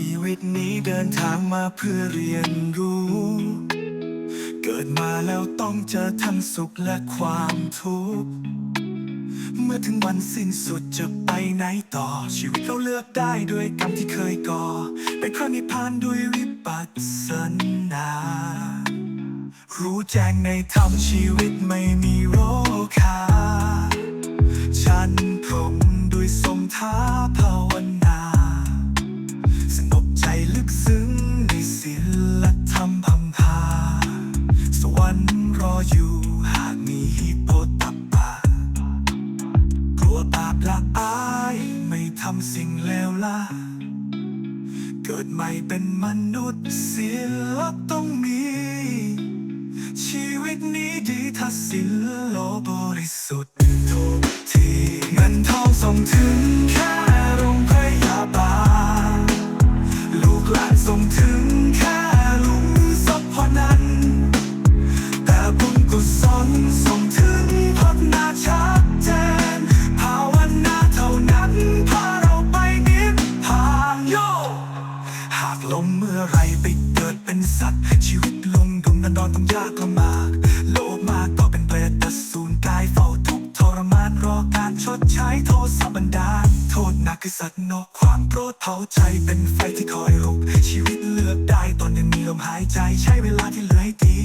ชีวิตนี้เดินทางมาเพื่อเรียนรู้ เกิดมาแล้วต้องเจอทั้งสุขและความทุกข์ เมื่อถึงวันสิ้นสุดจะไปไหนต่อ ชีวิตเราเลือกได้ด้วยกรรมที่เคยก่อ เป็นพระนิพพานด้วยวิปัสสนา รู้แจ้งในธรรมชีวิตไม่มีโรค เกิดใหม่เป็นมนุษย์ศีลต้องมี ชีวิตนี้ดีถ้าศิลโลบริสุทธิ์ทุกทีเงินทองส่งถึง นันดอนต้องยากลำบากโลภมากก็เป็นเปรตตสูนกายเฝ้าทุกทรมานรอการชดใช้โทษสับันดาลโทษหนักคือสัตว์นอกความโกรธเผาใจเป็นไฟที่คอยรุก ชีวิตเลือกได้ตอนยังมีลมหายใจใช้เวลาที่เหลือให้ดี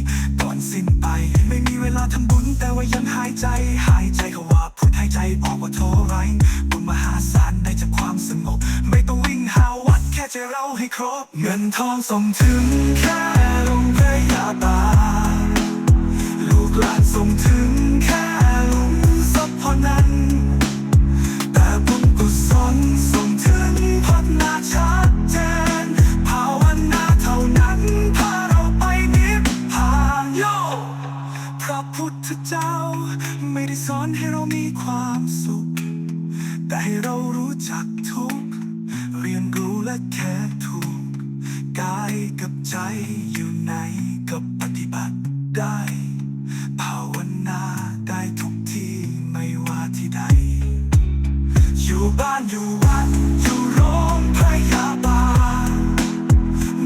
ก่อนสิ้นไป ไม่มีเวลาทำบุญแต่ว่ายังหายใจ หายใจเขาว่าพูดหายใจออกว่าโทไรบุญมหาศาลได้จากความสงบไม่ต้องวิ่งหาวัดแค่ใจเราให้ครบ เงินทองส่งถึงแค่ โรงพยาลูกหลานส่งถึงแค่หลุมศพพอนั้น แต่บุญกุศลส่งถึงพบหน้าชัดเจนภาวนาเท่านั้นพาเราไปนิพพานโยพระพุทธเจ้า ไม่ได้สอนให้เรามีความสุข แต่ให้เรารู้จักทุกเรียนรู้และแค่ถูกกายกับใจอยู่ไหนานอยู่วัดอยู่โรงพยาบาล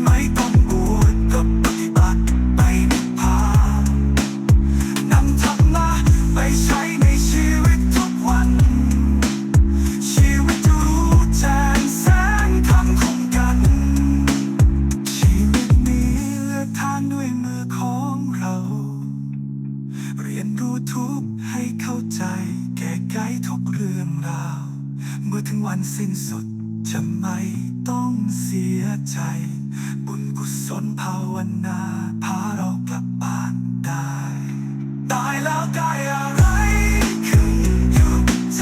ไม่ต้องบวชก็ปฏิบัติไปนิพพานนำธรรมะไปใช้ในชีวิตทุกวัน ชีวิตจะรู้แจ้งแสงธรรมของกัน ชีวิตนี้เลือกทางด้วยมือของเรา เรียนรู้ทุกให้เข้าใจแก้ไขทุก มื่อถึงวันสิ้นสุด จะไม่ต้องเสียใจ บุญกุศลภาวนาพาเรากลับบ้านได้ ตายแล้วได้อะไรขึ้นอยู่ใจ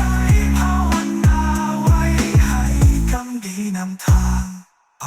ภาวนาไว้ให้กรดีนำทางไป